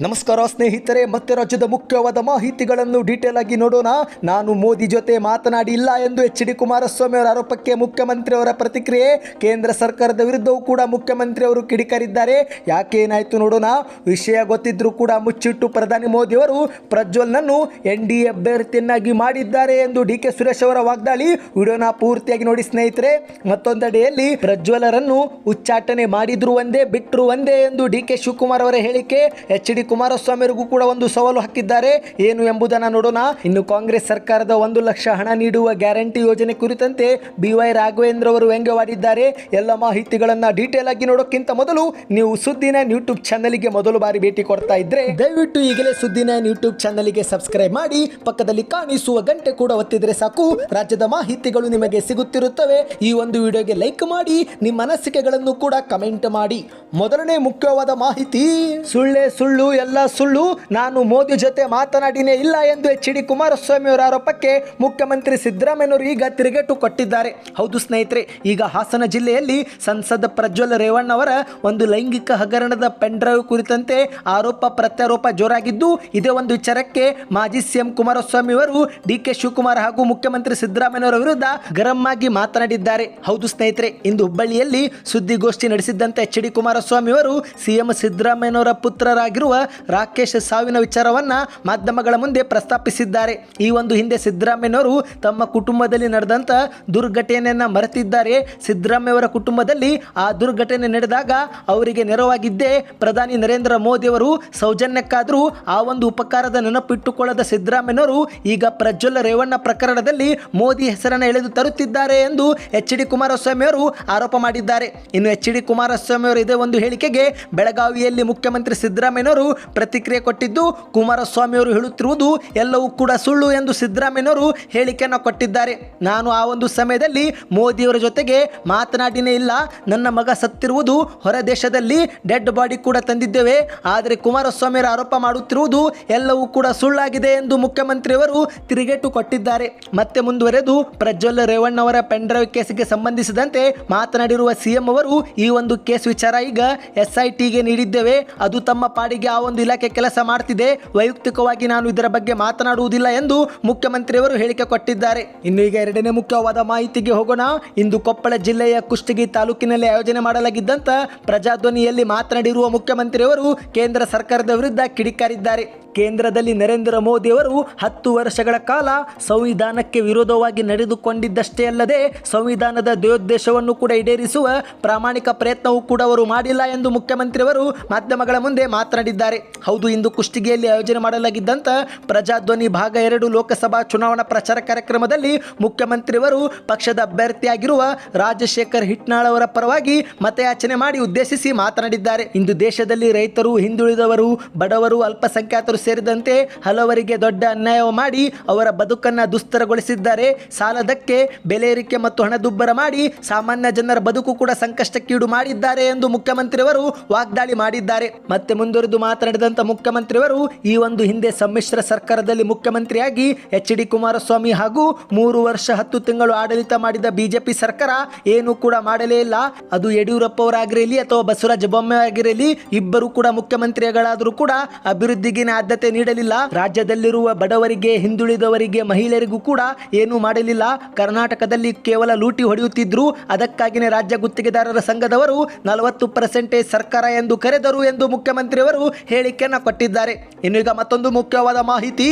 ನಮಸ್ಕಾರ ಸ್ನೇಹಿತರೆ, ಮತ್ತೆ ರಾಜ್ಯದ ಮುಖ್ಯವಾದ ಮಾಹಿತಿಗಳನ್ನು ಡೀಟೇಲ್ ಆಗಿ ನೋಡೋಣ. ನಾನು ಮೋದಿ ಜೊತೆ ಮಾತನಾಡಿಲ್ಲ ಎಂದು ಎಚ್ ಡಿ ಕುಮಾರಸ್ವಾಮಿ ಅವರ ಆರೋಪಕ್ಕೆ ಮುಖ್ಯಮಂತ್ರಿ ಅವರ ಪ್ರತಿಕ್ರಿಯೆ. ಕೇಂದ್ರ ಸರ್ಕಾರದ ವಿರುದ್ಧವೂ ಕೂಡ ಮುಖ್ಯಮಂತ್ರಿ ಅವರು ಕಿಡಿಕಾರಿದ್ದಾರೆ. ಯಾಕೆ ಏನಾಯ್ತು ನೋಡೋಣ. ವಿಷಯ ಗೊತ್ತಿದ್ರೂ ಕೂಡ ಮುಚ್ಚಿಟ್ಟು ಪ್ರಧಾನಿ ಮೋದಿ ಅವರು ಪ್ರಜ್ವಲ್ನನ್ನು ಎನ್ ಡಿ ಅಭ್ಯರ್ಥಿಯನ್ನಾಗಿ ಮಾಡಿದ್ದಾರೆ ಎಂದು ಡಿ ಕೆ ಸುರೇಶ್ ಅವರ ವಾಗ್ದಾಳಿ. ವಿಡಿಯೋನ ಪೂರ್ತಿಯಾಗಿ ನೋಡಿ ಸ್ನೇಹಿತರೆ. ಮತ್ತೊಂದೆಡೆಯಲ್ಲಿ ಪ್ರಜ್ವಲರನ್ನು ಉಚ್ಚಾಟನೆ ಮಾಡಿದ್ರು ಒಂದೇ ಬಿಟ್ಟರು ಒಂದೇ ಎಂದು ಡಿ ಕೆ ಶಿವಕುಮಾರ್ ಅವರ ಹೇಳಿಕೆ. ಎಚ್ ಡಿ ಕುಮಾರಸ್ವಾಮಿ ಅವರಿಗೂ ಕೂಡ ಒಂದು ಸವಾಲು ಹಾಕಿದ್ದಾರೆ. ಏನು ಎಂಬುದನ್ನು ನೋಡೋಣ. ಇನ್ನು ಕಾಂಗ್ರೆಸ್ ಸರ್ಕಾರದ ಒಂದು ಲಕ್ಷ ಹಣ ನೀಡುವ ಗ್ಯಾರಂಟಿ ಯೋಜನೆ ಕುರಿತಂತೆ ಬಿವೈ ರಾಘವೇಂದ್ರ ಅವರು ವ್ಯಂಗ್ಯವಾಡಿದ್ದಾರೆ. ಎಲ್ಲ ಮಾಹಿತಿಗಳನ್ನ ಡೀಟೇಲ್ ಆಗಿ ನೋಡೋಕ್ಕಿಂತ ಮೊದಲು ನೀವು ಸುದ್ದಿನ ಯೂಟ್ಯೂಬ್ ಚಾನಲ್ಗೆ ಮೊದಲು ಬಾರಿ ಭೇಟಿ ಕೊಡ್ತಾ ಇದ್ರೆ ದಯವಿಟ್ಟು ಈಗಲೇ ಸುದ್ದಿನ ಯೂಟ್ಯೂಬ್ ಚಾನಲ್ಗೆ ಸಬ್ಸ್ಕ್ರೈಬ್ ಮಾಡಿ, ಪಕ್ಕದಲ್ಲಿ ಕಾಣಿಸುವ ಗಂಟೆ ಕೂಡ ಒತ್ತಿದ್ರೆ ಸಾಕು. ರಾಜ್ಯದ ಮಾಹಿತಿಗಳು ನಿಮಗೆ ಸಿಗುತ್ತಿರುತ್ತವೆ. ಈ ಒಂದು ವಿಡಿಯೋಗೆ ಲೈಕ್ ಮಾಡಿ, ನಿಮ್ಮ ಅನಿಸಿಕೆಗಳನ್ನು ಕೂಡ ಕಮೆಂಟ್ ಮಾಡಿ. ಮೊದಲನೇ ಮುಖ್ಯವಾದ ಮಾಹಿತಿ, ಸುಳ್ಳೇ ಸುಳ್ಳು ಎಲ್ಲ ಸುಳ್ಳು. ನಾನು ಮೋದಿ ಜೊತೆ ಮಾತನಾಡಿನೇ ಇಲ್ಲ ಎಂದು ಎಚ್ ಡಿ ಕುಮಾರಸ್ವಾಮಿ ಅವರ ಆರೋಪಕ್ಕೆ ಮುಖ್ಯಮಂತ್ರಿ ಸಿದ್ದರಾಮಯ್ಯನವರು ಈಗ ತಿರುಗೇಟು ಕೊಟ್ಟಿದ್ದಾರೆ. ಹೌದು ಸ್ನೇಹಿತರೆ, ಈಗ ಹಾಸನ ಜಿಲ್ಲೆಯಲ್ಲಿ ಸಂಸದ ಪ್ರಜ್ವಲ್ ರೇವಣ್ಣ ಅವರ ಒಂದು ಲೈಂಗಿಕ ಹಗರಣದ ಪೆಂಡ್ರೈವ್ ಕುರಿತಂತೆ ಆರೋಪ ಪ್ರತ್ಯಾರೋಪ ಜೋರಾಗಿದ್ದು, ಇದೇ ಒಂದು ವಿಚಾರಕ್ಕೆ ಮಾಜಿ ಸಿಎಂ ಕುಮಾರಸ್ವಾಮಿ ಅವರು ಡಿ ಕೆ ಶಿವಕುಮಾರ್ ಹಾಗೂ ಮುಖ್ಯಮಂತ್ರಿ ಸಿದ್ದರಾಮಯ್ಯನವರ ವಿರುದ್ಧ ಗರಂ ಆಗಿ ಮಾತನಾಡಿದ್ದಾರೆ. ಹೌದು ಸ್ನೇಹಿತರೆ, ಇಂದು ಹುಬ್ಬಳ್ಳಿಯಲ್ಲಿ ಸುದ್ದಿಗೋಷ್ಠಿ ನಡೆಸಿದ್ದಂತೆ ಎಚ್ ಡಿ ಕುಮಾರಸ್ವಾಮಿ ಅವರು ಸಿಎಂ ಸಿದ್ದರಾಮಯ್ಯನವರ ಪುತ್ರರಾಗಿರುವ ರಾಕೇಶ್ ಸಾವಿನ ವಿಚಾರವನ್ನ ಮಾಧ್ಯಮಗಳ ಮುಂದೆ ಪ್ರಸ್ತಾಪಿಸಿದ್ದಾರೆ. ಈ ಒಂದು ಹಿಂದೆ ಸಿದ್ದರಾಮಯ್ಯನವರು ತಮ್ಮ ಕುಟುಂಬದಲ್ಲಿ ನಡೆದಂತ ದುರ್ಘಟನೆಯನ್ನ ಮರೆತಿದ್ದಾರೆ. ಸಿದ್ದರಾಮಯ್ಯವರ ಕುಟುಂಬದಲ್ಲಿ ಆ ದುರ್ಘಟನೆ ನಡೆದಾಗ ಅವರಿಗೆ ನೆರವಾಗಿದ್ದೇ ಪ್ರಧಾನಿ ನರೇಂದ್ರ ಮೋದಿ ಅವರು ಸೌಜನ್ಯಕ್ಕಾದರೂ ಆ ಒಂದು ಉಪಕಾರದ ನೆನಪಿಟ್ಟುಕೊಳ್ಳದ ಸಿದ್ದರಾಮಯ್ಯನವರು ಈಗ ಪ್ರಜ್ವಲ್ ರೇವಣ್ಣ ಪ್ರಕರಣದಲ್ಲಿ ಮೋದಿ ಹೆಸರನ್ನು ಎಳೆದು ತರುತ್ತಿದ್ದಾರೆ ಎಂದು ಎಚ್ ಡಿ ಕುಮಾರಸ್ವಾಮಿ ಅವರು ಆರೋಪ ಮಾಡಿದ್ದಾರೆ. ಇನ್ನು ಎಚ್ ಡಿ ಕುಮಾರಸ್ವಾಮಿ ಅವರು ಇದೇ ಒಂದು ಹೇಳಿಕೆಗೆ ಬೆಳಗಾವಿಯಲ್ಲಿ ಮುಖ್ಯಮಂತ್ರಿ ಸಿದ್ದರಾಮಯ್ಯನವರು ಪ್ರತಿಕ್ರಿಯೆ ಕೊಟ್ಟಿದ್ದು ಕುಮಾರಸ್ವಾಮಿ ಅವರು ಹೇಳುತ್ತಿರುವುದು ಎಲ್ಲವೂ ಕೂಡ ಸುಳ್ಳು ಎಂದು ಸಿದ್ದರಾಮಯ್ಯನವರು ಹೇಳಿಕೆಯನ್ನು ಕೊಟ್ಟಿದ್ದಾರೆ. ನಾನು ಆ ಒಂದು ಸಮಯದಲ್ಲಿ ಮೋದಿಯವರ ಜೊತೆಗೆ ಮಾತನಾಡಿನೇ ಇಲ್ಲ. ನನ್ನ ಮಗ ಸತ್ತಿರುವುದು ಹೊರ ದೇಶದಲ್ಲಿ ಡೆಡ್ ಬಾಡಿ ಕೂಡ ತಂದಿದ್ದೇವೆ. ಆದರೆ ಕುಮಾರಸ್ವಾಮಿ ಅವರು ಆರೋಪ ಮಾಡುತ್ತಿರುವುದು ಎಲ್ಲವೂ ಕೂಡ ಸುಳ್ಳಾಗಿದೆ ಎಂದು ಮುಖ್ಯಮಂತ್ರಿಯವರು ತಿರುಗೇಟು ಕೊಟ್ಟಿದ್ದಾರೆ. ಮತ್ತೆ ಮುಂದುವರೆದು ಪ್ರಜ್ವಲ್ ರೇವಣ್ಣ ಅವರ ಪೆನ್ ಡ್ರೈವ್ ಕೇಸಿಗೆ ಸಂಬಂಧಿಸಿದಂತೆ ಮಾತನಾಡಿರುವ ಸಿಎಂ ಅವರು ಈ ಒಂದು ಕೇಸ್ ವಿಚಾರ ಈಗ ಎಸ್ ಐ ಟಿಗೆ ನೀಡಿದ್ದೇವೆ. ಅದು ತಮ್ಮ ಪಾಡಿಗೆ ಆ ಒಂದು ಇಲಾಖೆ ಕೆಲಸ ಮಾಡ್ತಿದೆ, ವೈಯಕ್ತಿಕವಾಗಿ ನಾನು ಇದರ ಬಗ್ಗೆ ಮಾತನಾಡುವುದಿಲ್ಲ ಎಂದು ಮುಖ್ಯಮಂತ್ರಿಯವರು ಹೇಳಿಕೆ ಕೊಟ್ಟಿದ್ದಾರೆ. ಇನ್ನು ಈಗ ಎರಡನೇ ಮುಖ್ಯವಾದ ಮಾಹಿತಿಗೆ ಹೋಗೋಣ. ಇಂದು ಕೊಪ್ಪಳ ಜಿಲ್ಲೆಯ ಕುಷ್ಟಗಿ ತಾಲೂಕಿನಲ್ಲಿ ಆಯೋಜನೆ ಮಾಡಲಾಗಿದ್ದಂತ ಪ್ರಜಾಧ್ವನಿಯಲ್ಲಿ ಮಾತನಾಡಿರುವ ಮುಖ್ಯಮಂತ್ರಿಯವರು ಕೇಂದ್ರ ಸರ್ಕಾರದ ವಿರುದ್ಧ ಕಿಡಿಕಾರಿದ್ದಾರೆ. ಕೇಂದ್ರದಲ್ಲಿ ನರೇಂದ್ರ ಮೋದಿ ಅವರು ಹತ್ತು ವರ್ಷಗಳ ಕಾಲ ಸಂವಿಧಾನಕ್ಕೆ ವಿರೋಧವಾಗಿ ನಡೆದುಕೊಂಡಿದ್ದಷ್ಟೇ ಅಲ್ಲದೆ ಸಂವಿಧಾನದ ದುರುದ್ದೇಶವನ್ನು ಕೂಡ ಈಡೇರಿಸುವ ಪ್ರಾಮಾಣಿಕ ಪ್ರಯತ್ನವೂ ಕೂಡ ಅವರು ಮಾಡಿಲ್ಲ ಎಂದು ಮುಖ್ಯಮಂತ್ರಿಯವರು ಮಾಧ್ಯಮಗಳ ಮುಂದೆ ಮಾತನಾಡಿದ್ದಾರೆ. ಹೌದು, ಇಂದು ಕುಷ್ಟಿಗೆಯಲ್ಲಿ ಆಯೋಜನೆ ಮಾಡಲಾಗಿದ್ದಂಥ ಪ್ರಜಾಧ್ವನಿ ಭಾಗ ಎರಡು ಲೋಕಸಭಾ ಚುನಾವಣಾ ಪ್ರಚಾರ ಕಾರ್ಯಕ್ರಮದಲ್ಲಿ ಮುಖ್ಯಮಂತ್ರಿಯವರು ಪಕ್ಷದ ಅಭ್ಯರ್ಥಿಯಾಗಿರುವ ರಾಜಶೇಖರ್ ಹಿಟ್ನಾಳ್ ಅವರ ಪರವಾಗಿ ಮತಯಾಚನೆ ಮಾಡಿ ಉದ್ದೇಶಿಸಿ ಮಾತನಾಡಿದ್ದಾರೆ. ಇಂದು ದೇಶದಲ್ಲಿ ರೈತರು, ಹಿಂದುಳಿದವರು, ಬಡವರು, ಅಲ್ಪಸಂಖ್ಯಾತರು ಸೇರಿದಂತೆ ಹಲವರಿಗೆ ದೊಡ್ಡ ಅನ್ಯಾಯ ಮಾಡಿ ಅವರ ಬದುಕನ್ನ ದುಸ್ತರಗೊಳಿಸಿದ್ದಾರೆ. ಸಾಲದಕ್ಕೆ ಬೆಲೆ ಏರಿಕೆ ಮತ್ತು ಹಣದುಬ್ಬರ ಮಾಡಿ ಸಾಮಾನ್ಯ ಜನರ ಬದುಕು ಕೂಡ ಸಂಕಷ್ಟಕ್ಕೀಡು ಮಾಡಿದ್ದಾರೆ ಎಂದು ಮುಖ್ಯಮಂತ್ರಿಯವರು ವಾಗ್ದಾಳಿ ಮಾಡಿದ್ದಾರೆ. ಮತ್ತೆ ಮುಂದುವರೆದು ಮಾತನಾಡಿದಂತ ಮುಖ್ಯಮಂತ್ರಿಯವರು ಈ ಒಂದು ಹಿಂದೆ ಸಮ್ಮಿಶ್ರ ಸರ್ಕಾರದಲ್ಲಿ ಮುಖ್ಯಮಂತ್ರಿಯಾಗಿ ಎಚ್ ಡಿ ಕುಮಾರಸ್ವಾಮಿ ಹಾಗೂ ಮೂರು ವರ್ಷ ಹತ್ತು ತಿಂಗಳು ಆಡಳಿತ ಮಾಡಿದ ಬಿಜೆಪಿ ಸರ್ಕಾರ ಏನು ಕೂಡ ಮಾಡಲೇ ಇಲ್ಲ. ಅದು ಯಡಿಯೂರಪ್ಪ ಅವರಾಗಿರಲಿ ಅಥವಾ ಬಸವರಾಜ ಬೊಮ್ಮಾಯಿ ಆಗಿರಲಿ, ಇಬ್ಬರು ಕೂಡ ಮುಖ್ಯಮಂತ್ರಿಗಳಾದರೂ ಕೂಡ ಅಭಿವೃದ್ಧಿಗೆ ಆದ್ಯತೆ ನೀಡಲಿಲ್ಲ. ರಾಜ್ಯದಲ್ಲಿರುವ ಬಡವರಿಗೆ, ಹಿಂದುಳಿದವರಿಗೆ, ಮಹಿಳೆಯರಿಗೂ ಕೂಡ ಏನು ಮಾಡಲಿಲ್ಲ. ಕರ್ನಾಟಕದಲ್ಲಿ ಕೇವಲ ಲೂಟಿ ಹೊಡೆಯುತ್ತಿದ್ರು. ಅದಕ್ಕಾಗಿನೇ ರಾಜ್ಯ ಗುತ್ತಿಗೆದಾರರ ಸಂಘದವರು ನಲವತ್ತು ಪರ್ಸೆಂಟೇಜ್ ಸರ್ಕಾರ ಎಂದು ಕರೆದರು ಎಂದು ಮುಖ್ಯಮಂತ್ರಿಯವರು ಹೇಳಿಕೆಯನ್ನು ಕೊಟ್ಟಿದ್ದಾರೆ. ಇನ್ನು ಈಗ ಮತ್ತೊಂದು ಮುಖ್ಯವಾದ ಮಾಹಿತಿ.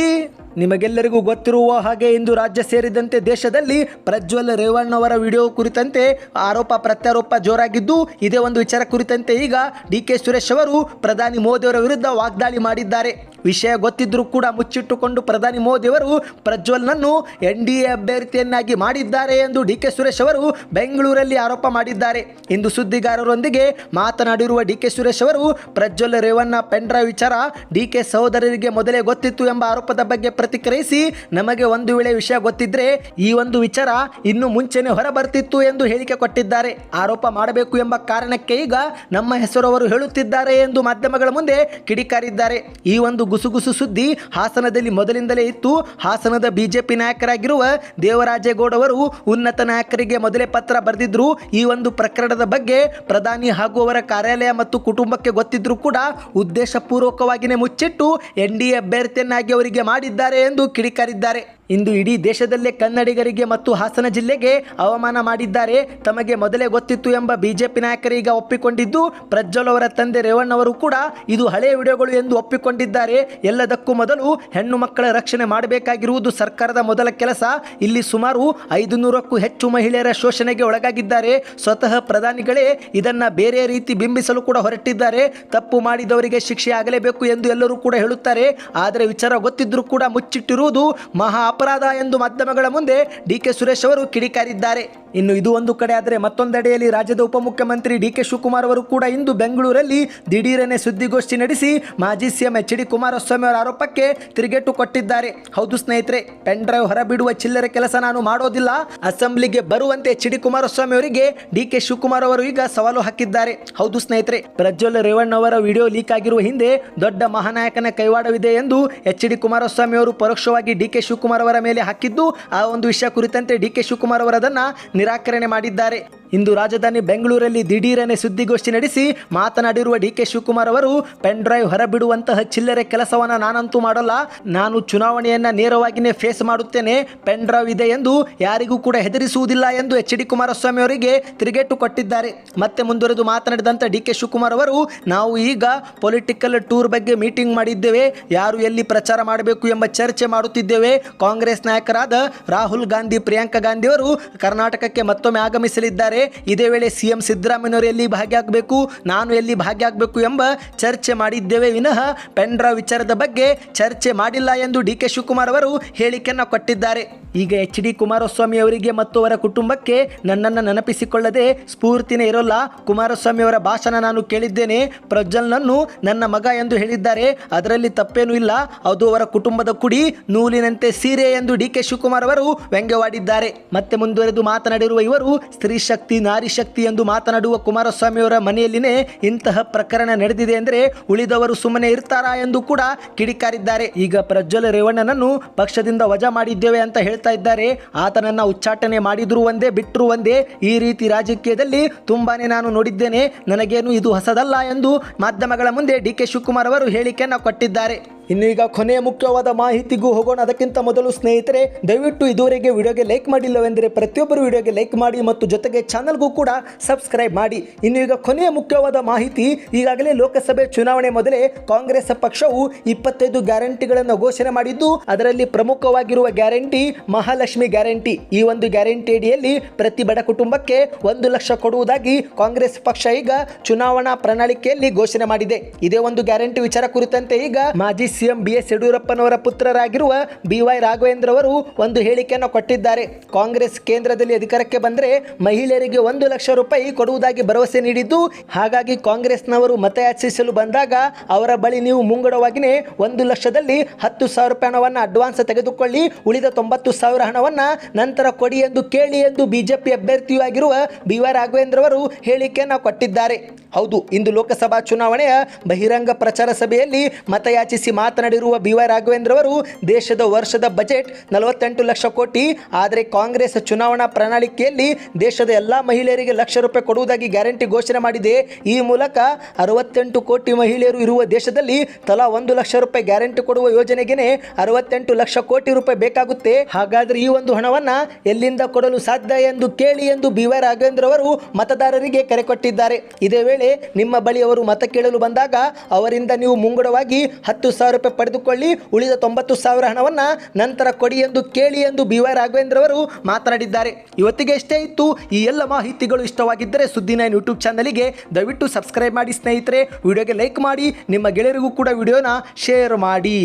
ನಿಮಗೆಲ್ಲರಿಗೂ ಗೊತ್ತಿರುವ ಹಾಗೆ ಇಂದು ರಾಜ್ಯ ಸೇರಿದಂತೆ ದೇಶದಲ್ಲಿ ಪ್ರಜ್ವಲ್ ರೇವಣ್ಣ ಅವರ ವಿಡಿಯೋ ಕುರಿತಂತೆ ಆರೋಪ ಪ್ರತ್ಯಾರೋಪ ಜೋರಾಗಿದ್ದು, ಇದೇ ಒಂದು ವಿಚಾರ ಕುರಿತಂತೆ ಈಗ ಡಿ ಕೆ ಸುರೇಶ್ ಅವರು ಪ್ರಧಾನಿ ಮೋದಿಯವರ ವಿರುದ್ಧ ವಾಗ್ದಾಳಿ ಮಾಡಿದ್ದಾರೆ. ವಿಷಯ ಗೊತ್ತಿದ್ದರೂ ಕೂಡ ಮುಚ್ಚಿಟ್ಟುಕೊಂಡು ಪ್ರಧಾನಿ ಮೋದಿ ಅವರು ಪ್ರಜ್ವಲ್ನನ್ನು ಎನ್ ಡಿ ಎ ಅಭ್ಯರ್ಥಿಯನ್ನಾಗಿ ಮಾಡಿದ್ದಾರೆ ಎಂದು ಡಿ ಕೆ ಸುರೇಶ್ ಅವರು ಬೆಂಗಳೂರಲ್ಲಿ ಆರೋಪ ಮಾಡಿದ್ದಾರೆ. ಇಂದು ಸುದ್ದಿಗಾರರೊಂದಿಗೆ ಮಾತನಾಡಿರುವ ಡಿ ಕೆ ಸುರೇಶ್ ಅವರು, ಪ್ರಜ್ವಲ್ ರೇವಣ್ಣ ಪೆಂಡ್ರ ವಿಚಾರ ಡಿ ಕೆ ಸಹೋದರರಿಗೆ ಮೊದಲೇ ಗೊತ್ತಿತ್ತು ಎಂಬ ಆರೋಪದ ಬಗ್ಗೆ ಪ್ರತಿಕ್ರಿಯಿಸಿ, ನಮಗೆ ಒಂದು ವೇಳೆ ವಿಷಯ ಗೊತ್ತಿದ್ರೆ ಈ ಒಂದು ವಿಚಾರ ಇನ್ನು ಮುಂಚೆನೆ ಹೊರ ಬರ್ತಿತ್ತು ಎಂದು ಹೇಳಿಕೆ ಕೊಟ್ಟಿದ್ದಾರೆ. ಆರೋಪ ಮಾಡಬೇಕು ಎಂಬ ಕಾರಣಕ್ಕೆ ಈಗ ನಮ್ಮ ಹೆಸರು ಅವರು ಹೇಳುತ್ತಿದ್ದಾರೆ ಎಂದು ಮಾಧ್ಯಮಗಳ ಮುಂದೆ ಕಿಡಿಕಾರಿದ್ದಾರೆ. ಈ ಒಂದು ಗುಸುಗುಸು ಸುದ್ದಿ ಹಾಸನದಲ್ಲಿ ಮೊದಲಿಂದಲೇ ಇತ್ತು. ಹಾಸನದ ಬಿಜೆಪಿ ನಾಯಕರಾಗಿರುವ ದೇವರಾಜೇಗೌಡ ಅವರು ಉನ್ನತ ನಾಯಕರಿಗೆ ಮೊದಲೇ ಪತ್ರ ಬರೆದಿದ್ರು. ಈ ಒಂದು ಪ್ರಕರಣದ ಬಗ್ಗೆ ಪ್ರಧಾನಿ ಹಾಗೂ ಅವರ ಕಾರ್ಯಾಲಯ ಮತ್ತು ಕುಟುಂಬಕ್ಕೆ ಗೊತ್ತಿದ್ರು ಕೂಡ ಉದ್ದೇಶಪೂರ್ವಕವಾಗಿಯೇ ಮುಚ್ಚಿಟ್ಟು ಎನ್ ಡಿ ಅಭ್ಯರ್ಥಿಯನ್ನಾಗಿ ಅವರಿಗೆ ಮಾಡಿದ್ದಾರೆ. ಎಂದು ಕಿಡಿಕಾರಿದ್ದಾರೆ. ಇಂದು ಇಡೀ ದೇಶದಲ್ಲೇ ಕನ್ನಡಿಗರಿಗೆ ಮತ್ತು ಹಾಸನ ಜಿಲ್ಲೆಗೆ ಅವಮಾನ ಮಾಡಿದ್ದಾರೆ. ತಮಗೆ ಮೊದಲೇ ಗೊತ್ತಿತ್ತು ಎಂಬ ಬಿಜೆಪಿ ನಾಯಕರು ಈಗ ಒಪ್ಪಿಕೊಂಡಿದ್ದು, ಪ್ರಜ್ವಲ್ ಅವರ ತಂದೆ ರೇವಣ್ಣ ಅವರು ಕೂಡ ಇದು ಹಳೆಯ ವಿಡಿಯೋಗಳು ಎಂದು ಒಪ್ಪಿಕೊಂಡಿದ್ದಾರೆ. ಎಲ್ಲದಕ್ಕೂ ಮೊದಲು ಹೆಣ್ಣು ಮಕ್ಕಳ ರಕ್ಷಣೆ ಮಾಡಬೇಕಾಗಿರುವುದು ಸರ್ಕಾರದ ಮೊದಲ ಕೆಲಸ. ಇಲ್ಲಿ ಸುಮಾರು ಐದು ನೂರಕ್ಕೂ ಹೆಚ್ಚು ಮಹಿಳೆಯರ ಶೋಷಣೆಗೆ ಒಳಗಾಗಿದ್ದಾರೆ. ಸ್ವತಃ ಪ್ರಧಾನಿಗಳೇ ಇದನ್ನು ಬೇರೆ ರೀತಿ ಬಿಂಬಿಸಲು ಕೂಡ ಹೊರಟಿದ್ದಾರೆ. ತಪ್ಪು ಮಾಡಿದವರಿಗೆ ಶಿಕ್ಷೆ ಆಗಲೇಬೇಕು ಎಂದು ಎಲ್ಲರೂ ಕೂಡ ಹೇಳುತ್ತಾರೆ. ಆದರೆ ವಿಚಾರ ಗೊತ್ತಿದ್ರೂ ಕೂಡ ಮುಚ್ಚಿಟ್ಟಿರುವುದು ಮಹಾ ಅಪರಾಧ ಎಂದು ಮಾಧ್ಯಮಗಳ ಮುಂದೆ ಡಿ ಕೆ ಸುರೇಶ್ ಅವರು ಕಿಡಿಕಾರಿದ್ದಾರೆ. ಇನ್ನು ಇದು ಒಂದು ಕಡೆ ಆದರೆ ಮತ್ತೊಂದೆಡೆಯಲ್ಲಿ ರಾಜ್ಯದ ಉಪಮುಖ್ಯಮಂತ್ರಿ ಡಿ ಕೆ ಶಿವಕುಮಾರ್ ಅವರು ಕೂಡ ಇಂದು ಬೆಂಗಳೂರಲ್ಲಿ ದಿಢೀರನೆ ಸುದ್ದಿಗೋಷ್ಠಿ ನಡೆಸಿ ಮಾಜಿ ಸಿಎಂ ಎಚ್ ಡಿ ಕುಮಾರಸ್ವಾಮಿ ಅವರ ಆರೋಪಕ್ಕೆ ತಿರುಗೇಟು ಕೊಟ್ಟಿದ್ದಾರೆ. ಹೌದು ಸ್ನೇಹಿತರೆ, ಪೆನ್ ಡ್ರೈವ್ ಹೊರಬಿಡುವ ಚಿಲ್ಲರೆ ಕೆಲಸ ನಾನು ಮಾಡೋದಿಲ್ಲ. ಅಸೆಂಬ್ಲಿಗೆ ಬರುವಂತೆ ಎಚ್ ಡಿ ಕುಮಾರಸ್ವಾಮಿ ಅವರಿಗೆ ಡಿ ಕೆ ಶಿವಕುಮಾರ್ ಅವರು ಈಗ ಸವಾಲು ಹಾಕಿದ್ದಾರೆ. ಹೌದು ಸ್ನೇಹಿತರೆ, ಪ್ರಜ್ವಲ್ ರೇವಣ್ಣ ಅವರ ವಿಡಿಯೋ ಲೀಕ್ ಆಗಿರುವ ಹಿಂದೆ ದೊಡ್ಡ ಮಹಾನಾಯಕನ ಕೈವಾಡವಿದೆ ಎಂದು ಎಚ್ ಡಿ ಕುಮಾರಸ್ವಾಮಿ ಅವರು ಪರೋಕ್ಷವಾಗಿ ಡಿ ಕೆ ಶಿವಕುಮಾರ್ ಅವರ ಮೇಲೆ ಹಾಕಿದ್ದು ಆ ಒಂದು ವಿಷಯ ಕುರಿತಂತೆ ಡಿ ಕೆ ಶಿವಕುಮಾರ್ ಅವರದನ್ನ ನಿರಾಕರಣೆ ಮಾಡಿದ್ದಾರೆ. ಇಂದು ರಾಜಧಾನಿ ಬೆಂಗಳೂರಲ್ಲಿ ದಿಢೀರನೆ ಸುದ್ದಿಗೋಷ್ಠಿ ನಡೆಸಿ ಮಾತನಾಡಿರುವ ಡಿ ಕೆ ಶಿವಕುಮಾರ್ ಅವರು, ಪೆನ್ ಡ್ರೈವ್ ಹೊರಬಿಡುವಂತಹ ಚಿಲ್ಲರೆ ಕೆಲಸವನ್ನು ನಾನಂತೂ ಮಾಡಲ್ಲ. ನಾನು ಚುನಾವಣೆಯನ್ನ ನೇರವಾಗಿಯೇ ಫೇಸ್ ಮಾಡುತ್ತೇನೆ. ಪೆನ್ ಡ್ರೈವ್ ಇದೆ ಎಂದು ಯಾರಿಗೂ ಕೂಡ ಹೆದರಿಸುವುದಿಲ್ಲ ಎಂದು ಎಚ್ ಡಿ ಕುಮಾರಸ್ವಾಮಿ ಅವರಿಗೆ ತಿರುಗೇಟು ಕೊಟ್ಟಿದ್ದಾರೆ. ಮತ್ತೆ ಮುಂದುವರೆದು ಮಾತನಾಡಿದಂತ ಡಿ ಕೆ ಶಿವಕುಮಾರ್ ಅವರು, ನಾವು ಈಗ ಪೊಲಿಟಿಕಲ್ ಟೂರ್ ಬಗ್ಗೆ ಮೀಟಿಂಗ್ ಮಾಡಿದ್ದೇವೆ. ಯಾರು ಎಲ್ಲಿ ಪ್ರಚಾರ ಮಾಡಬೇಕು ಎಂಬ ಚರ್ಚೆ ಮಾಡುತ್ತಿದ್ದೇವೆ. ಕಾಂಗ್ರೆಸ್ ನಾಯಕರಾದ ರಾಹುಲ್ ಗಾಂಧಿ, ಪ್ರಿಯಾಂಕಾ ಗಾಂಧಿ ಅವರು ಕರ್ನಾಟಕಕ್ಕೆ ಮತ್ತೊಮ್ಮೆ ಆಗಮಿಸಲಿದ್ದಾರೆ. ಇದೇ ವೇಳೆ ಸಿಎಂ ಸಿದ್ದರಾಮಯ್ಯವರು ಎಲ್ಲಿ ಭಾಗಿಯಾಗಬೇಕು, ನಾನು ಎಲ್ಲಿ ಭಾಗಿಯಾಗಬೇಕು ಎಂಬ ಚರ್ಚೆ ಮಾಡಿದ್ದೇವೆ ವಿನಃ ಪೆಂಡ್ರಾ ವಿಚಾರದ ಬಗ್ಗೆ ಚರ್ಚೆ ಮಾಡಿಲ್ಲ ಎಂದು ಡಿ ಕೆ ಶಿವಕುಮಾರ್ ಅವರು ಹೇಳಿಕೆಯನ್ನು ಕೊಟ್ಟಿದ್ದಾರೆ. ಈಗ ಎಚ್ ಡಿ ಕುಮಾರಸ್ವಾಮಿ ಅವರಿಗೆ ಮತ್ತು ಅವರ ಕುಟುಂಬಕ್ಕೆ ನನ್ನನ್ನು ನೆನಪಿಸಿಕೊಳ್ಳದೆ ಸ್ಫೂರ್ತಿನೇ ಇರೋಲ್ಲ. ಕುಮಾರಸ್ವಾಮಿ ಅವರ ಭಾಷಣ ನಾನು ಕೇಳಿದ್ದೇನೆ. ಪ್ರಜ್ವಲ್ನನ್ನು ನನ್ನ ಮಗ ಎಂದು ಹೇಳಿದ್ದಾರೆ. ಅದರಲ್ಲಿ ತಪ್ಪೇನೂ ಇಲ್ಲ. ಅದು ಅವರ ಕುಟುಂಬದ ಕುಡಿ, ನೂಲಿನಂತೆ ಸೀರೆ ಎಂದು ಡಿ ಕೆ ಶಿವಕುಮಾರ್ ಅವರು ವ್ಯಂಗ್ಯವಾಡಿದ್ದಾರೆ. ಮತ್ತೆ ಮುಂದುವರೆದು ಮಾತನಾಡಿರುವ ಇವರು ಸ್ತ್ರೀ ಶಕ್ತಿ ನಾರಿ ಶಕ್ತಿ ಎಂದು ಮಾತನಾಡುವ ಕುಮಾರಸ್ವಾಮಿ ಅವರ ಮನೆಯಲ್ಲಿನೇ ಇಂತಹ ಪ್ರಕರಣ ನಡೆದಿದೆ ಅಂದರೆ ಉಳಿದವರು ಸುಮ್ಮನೆ ಇರ್ತಾರಾ ಎಂದು ಕೂಡ ಕಿಡಿಕಾರಿದ್ದಾರೆ. ಈಗ ಪ್ರಜ್ವಲ್ ರೇವಣ್ಣನನ್ನು ಪಕ್ಷದಿಂದ ವಜಾ ಮಾಡಿದ್ದೇವೆ ಅಂತ ಹೇಳ್ತಾ ಇದ್ದಾರೆ. ಆತನನ್ನ ಉಚ್ಚಾಟನೆ ಮಾಡಿದ್ರು ಒಂದೇ ಬಿಟ್ಟರು ಒಂದೇ. ಈ ರೀತಿ ರಾಜಕೀಯದಲ್ಲಿ ತುಂಬಾನೇ ನಾನು ನೋಡಿದ್ದೇನೆ. ನನಗೇನು ಇದು ಹೊಸದಲ್ಲ ಎಂದು ಮಾಧ್ಯಮಗಳ ಮುಂದೆ ಡಿ ಕೆ ಶಿವಕುಮಾರ್ ಅವರು ಹೇಳಿಕೆಯನ್ನು ಕೊಟ್ಟಿದ್ದಾರೆ. ಇನ್ನು ಈಗ ಕೊನೆಯ ಮುಖ್ಯವಾದ ಮಾಹಿತಿಗೂ ಹೋಗೋಣ. ಅದಕ್ಕಿಂತ ಮೊದಲು ಸ್ನೇಹಿತರೆ, ದಯವಿಟ್ಟು ಇದುವರೆಗೆ ವಿಡಿಯೋಗೆ ಲೈಕ್ ಮಾಡಿಲ್ಲವೆಂದರೆ ಪ್ರತಿಯೊಬ್ಬರು ವಿಡಿಯೋಗೆ ಲೈಕ್ ಮಾಡಿ ಮತ್ತು ಜೊತೆಗೆ ಚಾನಲ್ಗೂ ಕೂಡ ಸಬ್ಸ್ಕ್ರೈಬ್ ಮಾಡಿ. ಇನ್ನು ಈಗ ಕೊನೆಯ ಮುಖ್ಯವಾದ ಮಾಹಿತಿ, ಈಗಾಗಲೇ ಲೋಕಸಭೆ ಚುನಾವಣೆ ಮೊದಲೇ ಕಾಂಗ್ರೆಸ್ ಪಕ್ಷವು ಇಪ್ಪತ್ತೈದು ಗ್ಯಾರಂಟಿಗಳನ್ನು ಘೋಷಣೆ ಮಾಡಿದ್ದು, ಅದರಲ್ಲಿ ಪ್ರಮುಖವಾಗಿರುವ ಗ್ಯಾರಂಟಿ ಮಹಾಲಕ್ಷ್ಮಿ ಗ್ಯಾರಂಟಿ. ಈ ಒಂದು ಗ್ಯಾರಂಟಿ ಅಡಿಯಲ್ಲಿ ಪ್ರತಿ ಬಡ ಕುಟುಂಬಕ್ಕೆ ಒಂದು ಲಕ್ಷ ಕೊಡುವುದಾಗಿ ಕಾಂಗ್ರೆಸ್ ಪಕ್ಷ ಈಗ ಚುನಾವಣಾ ಪ್ರಣಾಳಿಕೆಯಲ್ಲಿ ಘೋಷಣೆ ಮಾಡಿದೆ. ಇದೇ ಒಂದು ಗ್ಯಾರಂಟಿ ವಿಚಾರ ಕುರಿತಂತೆ ಈಗ ಮಾಜಿ ಸಿಎಂ ಬಿ ಎಸ್ ಯಡಿಯೂರಪ್ಪನವರ ಪುತ್ರರಾಗಿರುವ ಬಿ ವೈ ರಾಘವೇಂದ್ರ ಅವರು ಒಂದು ಹೇಳಿಕೆಯನ್ನು ಕೊಟ್ಟಿದ್ದಾರೆ. ಕಾಂಗ್ರೆಸ್ ಕೇಂದ್ರದಲ್ಲಿ ಅಧಿಕಾರಕ್ಕೆ ಬಂದರೆ ಮಹಿಳೆಯರಿಗೆ ಒಂದು ಲಕ್ಷ ರೂಪಾಯಿ ಕೊಡುವುದಾಗಿ ಭರವಸೆ ನೀಡಿದ್ದು, ಹಾಗಾಗಿ ಕಾಂಗ್ರೆಸ್ನವರು ಮತಯಾಚಿಸಲು ಬಂದಾಗ ಅವರ ಬಳಿ ನೀವು ಮುಂಗಡವಾಗಿಯೇ ಒಂದು ಲಕ್ಷದಲ್ಲಿ ಹತ್ತು ಸಾವಿರ ರೂಪಾಯಿ ಹಣವನ್ನು ಅಡ್ವಾನ್ಸ್ ತೆಗೆದುಕೊಳ್ಳಿ, ಉಳಿದ ತೊಂಬತ್ತು ಸಾವಿರ ಹಣವನ್ನು ನಂತರ ಕೊಡಿ ಎಂದು ಕೇಳಿ ಎಂದು ಬಿಜೆಪಿ ಅಭ್ಯರ್ಥಿಯೂ ಆಗಿರುವ ಬಿ ವೈ ರಾಘವೇಂದ್ರ ಅವರು ಹೇಳಿಕೆಯನ್ನು ಕೊಟ್ಟಿದ್ದಾರೆ. ಹೌದು, ಇಂದು ಲೋಕಸಭಾ ಚುನಾವಣೆಯ ಬಹಿರಂಗ ಪ್ರಚಾರ ಸಭೆಯಲ್ಲಿ ಮತಯಾಚಿಸಿ ಮಾತನಾಡಿರುವ ಬಿ ವೈ ರಾಘವೇಂದ್ರ ಅವರು ದೇಶದ ವರ್ಷದ ಬಜೆಟ್ ನಲವತ್ತೆಂಟು ಲಕ್ಷ ಕೋಟಿ, ಆದರೆ ಕಾಂಗ್ರೆಸ್ ಚುನಾವಣಾ ಪ್ರಣಾಳಿಕೆಯಲ್ಲಿ ದೇಶದ ಎಲ್ಲ ಮಹಿಳೆಯರಿಗೆ ಲಕ್ಷ ರೂಪಾಯಿ ಕೊಡುವುದಾಗಿ ಗ್ಯಾರಂಟಿ ಘೋಷಣೆ ಮಾಡಿದೆ. ಈ ಮೂಲಕ ಅರವತ್ತೆಂಟು ಕೋಟಿ ಮಹಿಳೆಯರು ಇರುವ ದೇಶದಲ್ಲಿ ತಲಾ ಒಂದು ಲಕ್ಷ ರೂಪಾಯಿ ಗ್ಯಾರಂಟಿ ಕೊಡುವ ಯೋಜನೆಗೆನೆ ಅರವತ್ತೆಂಟು ಲಕ್ಷ ಕೋಟಿ ರೂಪಾಯಿ ಬೇಕಾಗುತ್ತೆ. ಹಾಗಾದ್ರೆ ಈ ಒಂದು ಹಣವನ್ನ ಎಲ್ಲಿಂದ ಕೊಡಲು ಸಾಧ್ಯ ಎಂದು ಕೇಳಿ ಎಂದು ಬಿ ವೈ ರಾಘವೇಂದ್ರ ಅವರು ಮತದಾರರಿಗೆ ಕರೆ ಕೊಟ್ಟಿದ್ದಾರೆ. ಇದೇ ವೇಳೆ ನಿಮ್ಮ ಬಳಿ ಅವರು ಮತ ಕೇಳಲು ಬಂದಾಗ ಅವರಿಂದ ನೀವು ಮುಂಗಡವಾಗಿ ಹತ್ತು ಸಾವಿರ ರೂಪಾಯಿ ಪಡೆದುಕೊಳ್ಳಿ, ಉಳಿದ ತೊಂಬತ್ತು ಸಾವಿರ ಹಣವನ್ನು ನಂತರ ಕೊಡಿ ಎಂದು ಕೇಳಿ ಎಂದು ಬಿ ವೈ ರಾಘವೇಂದ್ರ ಅವರು ಮಾತನಾಡಿದ್ದಾರೆ. ಇವತ್ತಿಗೆ ಇಷ್ಟೇ ಇತ್ತು. ಈ ಎಲ್ಲ ಮಾಹಿತಿಗಳು ಇಷ್ಟವಾಗಿದ್ದರೆ ಸುದ್ದಿ ನೈನ್ ಯೂಟ್ಯೂಬ್ ಚಾನಲಿಗೆ ದಯವಿಟ್ಟು ಸಬ್ಸ್ಕ್ರೈಬ್ ಮಾಡಿ ಸ್ನೇಹಿತರೆ. ವಿಡಿಯೋಗೆ ಲೈಕ್ ಮಾಡಿ, ನಿಮ್ಮ ಗೆಳೆಯರಿಗೂ ಕೂಡ ವಿಡಿಯೋನ ಶೇರ್ ಮಾಡಿ.